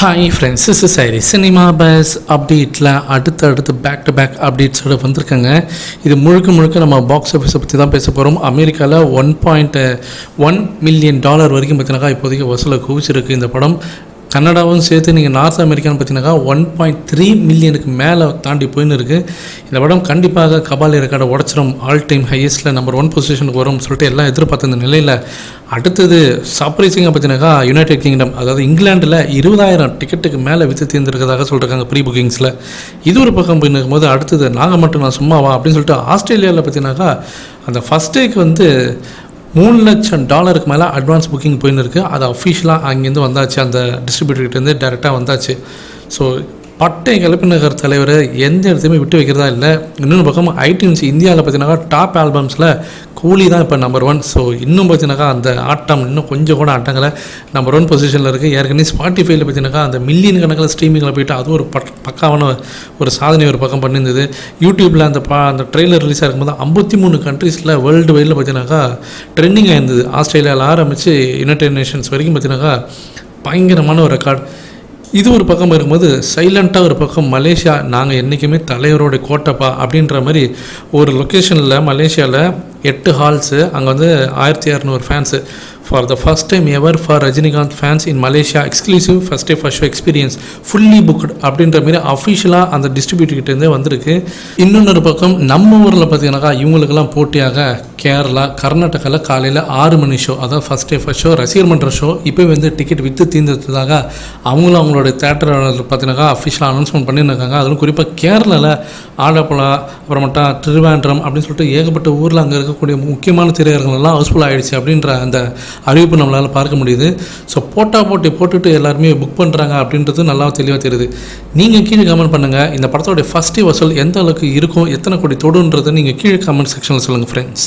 Hi friends is சைரி cinema buzz அப்டேட்டில் அடுத்து அடுத்து பேக் டு பேக் அப்டேட்ஸோட வந்திருக்காங்க. இது முழுக்க முழுக்க நம்ம பாக்ஸ் ஆஃபீஸை பற்றி தான் பேச போகிறோம் அமெரிக்காவில் one point one million dollar வரைக்கும் பார்த்தீங்கன்னா இப்போதைக்கு வசூலை குவிச்சிருக்கு இந்த படம். கன்னடாவும் சேர்த்து நீங்கள் நார்த் அமெரிக்கான்னு பார்த்தீங்கன்னாக்கா ஒன் பாயிண்ட் த்ரீ மில்லியனுக்கு மேலே தாண்டி போயின்னு இருக்குது இந்த படம் கண்டிப்பாக கபாலி ரெக்கார்டை உடச்சிரும். ஆல் டைம் ஹையஸ்ட்டில் நம்பர் ஒன் பொசிஷனுக்கு வரும்னு சொல்லிட்டு எல்லாம் எதிர்பார்த்த இந்த நிலையில் அடுத்தது சர்ப்ரைசிங்காக பார்த்தீங்கன்னாக்கா யுனைடெட் கிங்டம் அதாவது இங்கிலாண்டில் இருபதாயிரம் டிக்கெட்டுக்கு மேலே விற்று தீர்ந்திருக்கிறதாக சொல்லியிருக்காங்க ப்ரீ புக்கிங்ஸில் இது ஒரு பக்கம் போயின்னு இருக்கும்போது அடுத்தது நாங்கள் மட்டும் நான் சும்மாவா அப்படின்னு சொல்லிட்டு ஆஸ்திரேலியாவில் பார்த்தீங்கன்னாக்கா அந்த ஃபஸ்ட் டேக்கு வந்து மூணு லட்சம் டாலருக்கு மேலே அட்வான்ஸ் புக்கிங் போயின்னு இருக்குது அது அஃபிஷியலாக அங்கேருந்து வந்தாச்சு. அந்த டிஸ்ட்ரிபியூட்டர்கிட்டேருந்து டேரெக்டாக வந்தாச்சு. ஸோ பட்டை கிளப்பினகர் தலைவர் எந்த இடத்தையுமே விட்டு வைக்கிறதா இல்லை. இன்னொரு பக்கம் ஐடின்ஸ் இந்தியாவில் பார்த்தீங்கன்னாக்கா டாப் ஆல்பம்ஸில் கூலி தான் இப்போ நம்பர் ஒன் ஸோ இன்னும் பார்த்தீங்கன்னாக்கா அந்த ஆட்டம் இன்னும் கொஞ்சம் கூட ஆட்டங்களை நம்பர் ஒன் பொசிஷனில் இருக்குது ஏற்கனவே ஸ்பாட்டிஃபைல பார்த்தீங்கன்னாக்கா அந்த மில்லியன் கணக்கில் ஸ்ட்ரீமிங்கில் போயிட்டு அதுவும் ஒரு பட் பக்காவான ஒரு சாதனை ஒரு பக்கம் பண்ணியிருந்தது. யூடியூப்பில் அந்த பா அந்த ட்ரெய்லர் ரிலீஸ் ஆகும்போது ஐம்பத்தி மூணு கண்ட்ரீஸில் வேர்ல்டு வைடில் பார்த்தீங்கன்னாக்கா ட்ரெண்டிங் ஆயிருந்தது ஆஸ்திரேலியாவில் ஆரம்பித்து யுனைடெட் நேஷன்ஸ் வரைக்கும் பார்த்தீங்கன்னாக்கா பயங்கரமான ஒரு ரெக்கார்ட் இது ஒரு பக்கம் இருக்கும்போது சைலண்ட்டாக ஒரு பக்கம் மலேசியா நாங்கள் என்றைக்குமே தலைவரோட கோட்டைப்பா அப்படின்ற மாதிரி ஒரு லொக்கேஷனில் மலேசியாவில் எட்டு ஹால்ஸு அங்கே வந்து ஆயிரத்தி இரநூறு fans for the first time ever for Rajinikanth fans in Malaysia exclusive first day first show experience fully booked அப்படின்ற மாதிரி அஃபிஷியலாக அந்த டிஸ்ட்ரிபியூட்டர்கிட்டேருந்தே வந்திருக்கு. இன்னொன்று பக்கம் நம்ம ஊரில் பார்த்தீங்கன்னாக்கா இவங்களுக்கெல்லாம் போட்டியாக கேரளா கர்நாடகாவில் காலையில் ஆறு மணி ஷோ அதாவது ஃபஸ்ட் டே ஃபஸ்ட் ஷோ ரசிகர் மன்ற ஷோ இப்போ வந்து டிக்கெட் விற்று தீர்ந்ததாக அவங்களும் அவங்களோட தேட்டர் பார்த்தீங்கன்னாக்கா அஃபிஷியலாக அனௌன்ஸ்மெண்ட் பண்ணியிருக்காங்க அதுவும் குறிப்பாக கேரளாவில் ஆலப்புழா அப்புறமேட்டா திருவேண்டரம் அப்படின்னு சொல்லிட்டு ஏகப்பட்ட ஊரில் அங்கே இருக்கக்கூடிய முக்கியமான திரையரங்கள்லாம் ஹவுஸ்ஃபுல் ஆகிடுச்சு அப்படின்ற அந்த அறிவிப்பு நம்மளால் பார்க்க முடியுது. ஸோ போட்டா போட்டி போட்டுட்டு எல்லாருமே புக் பண்ணுறாங்க அப்படின்றது நல்லா தெளிவாக தெரியுது. நீங்கள் கீழே கமெண்ட் பண்ணுங்கள் இந்த படத்தோடைய ஃபஸ்ட் வசூல் எந்த அளவுக்கு இருக்கும்? எத்தனை கோடி தொடுன்றது நீங்கள் கீழே கமெண்ட் செக்ஷனில் சொல்லுங்கள் ஃப்ரெண்ட்ஸ்